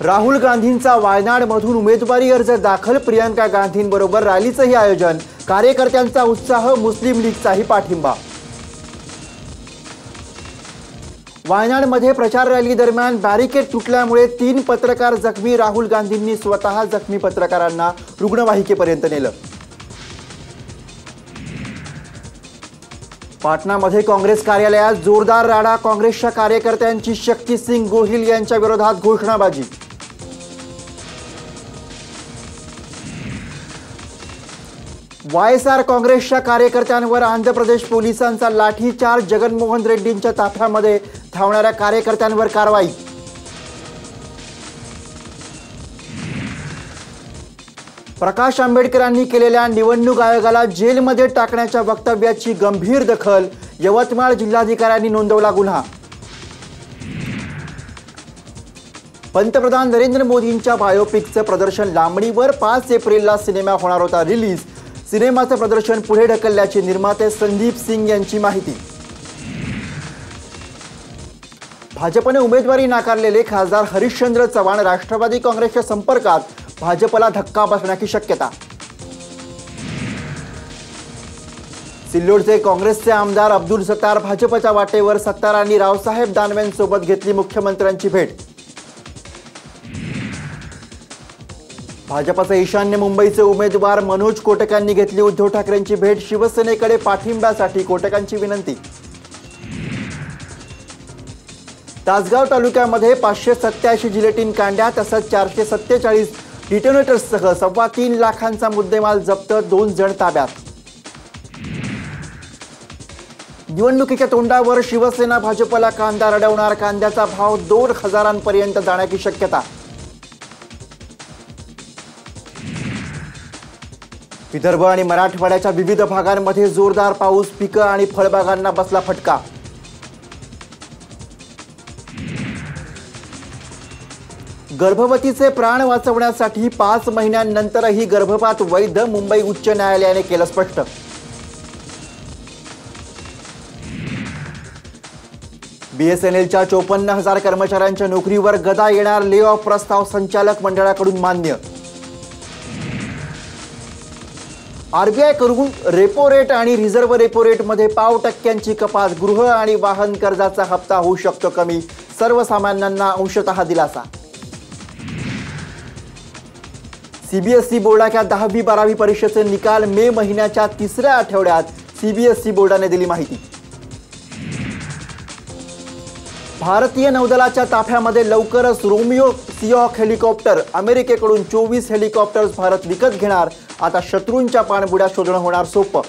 राहुल गांधींचा वायनाडमधून उमेदवारी अर्ज दाखल प्रियंका गांधींबरोबर रॅलीचंही आयोजन. कार्यकर्त्यांचा उत्साह मुस्लिम लीगचाही पाठिंबा. वायनाडमध्ये प्रचार रॅली दरम्यान बॅरिकेड तुटल्यामुळे तीन पत्रकार जखमी. राहुल गांधींनी स्वतः जखमी पत्रकारांना रुग्णवाहिकेपर्यंत नेलं. पाटणामध्ये काँग्रेस कार्यालयात जोरदार राडा. काँग्रेसच्या कार्यकर्त्यांची शक्तीसिंग गोहिल यांच्या विरोधात घोषणाबाजी. वाय एस आर काँग्रेसच्या कार्यकर्त्यांवर आंध्र प्रदेश पोलिसांचा लाठीचार्ज जगनमोहन रेड्डींच्या ताफ्यामध्ये धावणाऱ्या कार्यकर्त्यांवर कारवाई. प्रकाश आंबेडकरांनी केलेल्या निवडणूक आयोगाला जेलमध्ये टाकण्याच्या वक्तव्याची गंभीर दखल यवतमाळ जिल्हाधिकाऱ्यांनी नोंदवला गुन्हा. पंतप्रधान नरेंद्र मोदींच्या बायोपिकचं प्रदर्शन लांबणीवर पाच एप्रिलला सिनेमा होणार होता रिलीज. सिनेमाचं प्रदर्शन पुढे ढकलल्याची निर्माते संदीप सिंग यांची माहिती. भाजपने उमेदवारी नाकारलेले खासदार हरिश्चंद्र चव्हाण राष्ट्रवादी काँग्रेसच्या संपर्कात भाजपला धक्का बसण्याची शक्यता. सिल्लोडचे काँग्रेसचे आमदार अब्दुल सत्तार भाजपच्या वाटेवर सत्तारांनी रावसाहेब दानवेंसोबत घेतली मुख्यमंत्र्यांची भेट. भाजपचे ईशान्य मुंबईचे उमेदवार मनोज कोटकांनी घेतली उद्धव ठाकरेंची भेट. शिवसेनेकडे पाठिंब्यासाठी कोटकांची विनंती. तासगाव तालुक्यामध्ये पाचशे सत्याऐंशी जिलेटिन कांड्या तसंच चारशे सत्तेचाळीस डिटोनेटर्ससह सव्वा तीन लाखांचा मुद्देमाल जप्त दोन जण ताब्यात. निवडणुकीच्या तोंडावर शिवसेना भाजपला कांदा रडवणार कांद्याचा भाव दोन हजारांपर्यंत जाण्याची शक्यता विदर्भ आणि मराठवाड्याच्या विविध भागांमध्ये जोरदार पाऊस पिकं आणि फळबागांना बसला फटका. गर्भवतीचे प्राण वाचवण्यासाठी पाच महिन्यांनंतरही गर्भपात वैध मुंबई उच्च न्यायालयाने केलं स्पष्ट. बीएसएनएलच्या चोपन्न हजार कर्मचाऱ्यांच्या नोकरीवर गदा येणार ले ऑफ प्रस्ताव संचालक मंडळाकडून मान्य. आरबीआयकडून रेपो रेट आणि रिझर्व्ह रेपो रेटमध्ये पाव टक्क्यांची कपात गृह आणि वाहन कर्जाचा हप्ता होऊ शकतो कमी. सर्वसामान्यांना अंशतः दिलासा. सीबीएसई बोर्डाच्या दहावी बारावी परीक्षेचे निकाल मे महिन्याच्या तिसऱ्या आठवड्यात सीबीएसई बोर्डाने दिली माहिती. भारतीय नौदलाच्या ताफ्यामध्ये लवकरच रोमिओ सिऑक हेलिकॉप्टर अमेरिकेकडून चोवीस हेलिकॉप्टर्स भारत विकत घेणार. आता शत्रूंच्या पाणबुड्या शोधणं होणार सोपं.